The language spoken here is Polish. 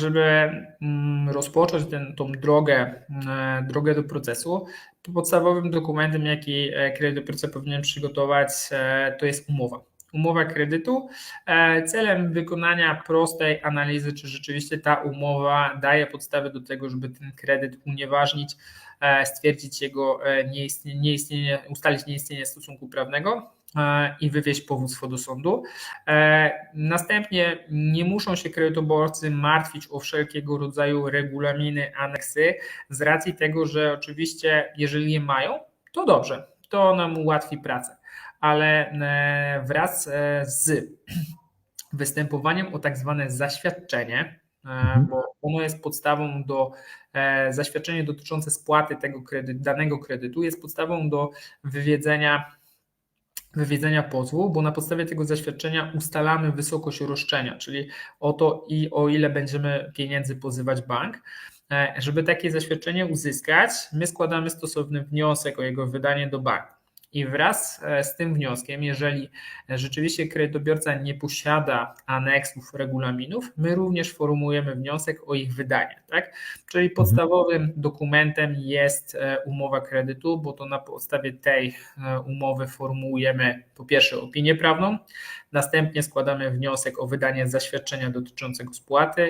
żeby mm, rozpocząć ten, tą drogę, e, drogę do procesu, podstawowym dokumentem, jaki e, kredytobiorca powinien przygotować, e, to jest umowa. Umowa kredytu. E, Celem wykonania prostej analizy, czy rzeczywiście ta umowa daje podstawy do tego, żeby ten kredyt unieważnić, e, stwierdzić jego e, nieistnienie, nieistnienie ustalić nieistnienie stosunku prawnego i wywieźć powództwo do sądu. Następnie nie muszą się kredytobiorcy martwić o wszelkiego rodzaju regulaminy, aneksy, z racji tego, że oczywiście, jeżeli je mają, to dobrze, to nam ułatwi pracę, ale e, wraz e, z występowaniem o tak zwane zaświadczenie, e, bo ono jest podstawą do zaświadczenie dotyczące spłaty tego danego kredytu, jest podstawą do wywiedzenia wywiedzenia pozwu, bo na podstawie tego zaświadczenia ustalamy wysokość roszczenia, czyli o to i o ile będziemy pieniędzy pozywać bank. Żeby takie zaświadczenie uzyskać, my składamy stosowny wniosek o jego wydanie do banku. I wraz e, z tym wnioskiem, jeżeli rzeczywiście kredytobiorca nie posiada aneksów, regulaminów, my również formułujemy wniosek o ich wydanie. Tak? Czyli podstawowym dokumentem jest e, umowa kredytu, bo to na podstawie tej e, umowy formułujemy po pierwsze opinię prawną, następnie składamy wniosek o wydanie zaświadczenia dotyczącego spłaty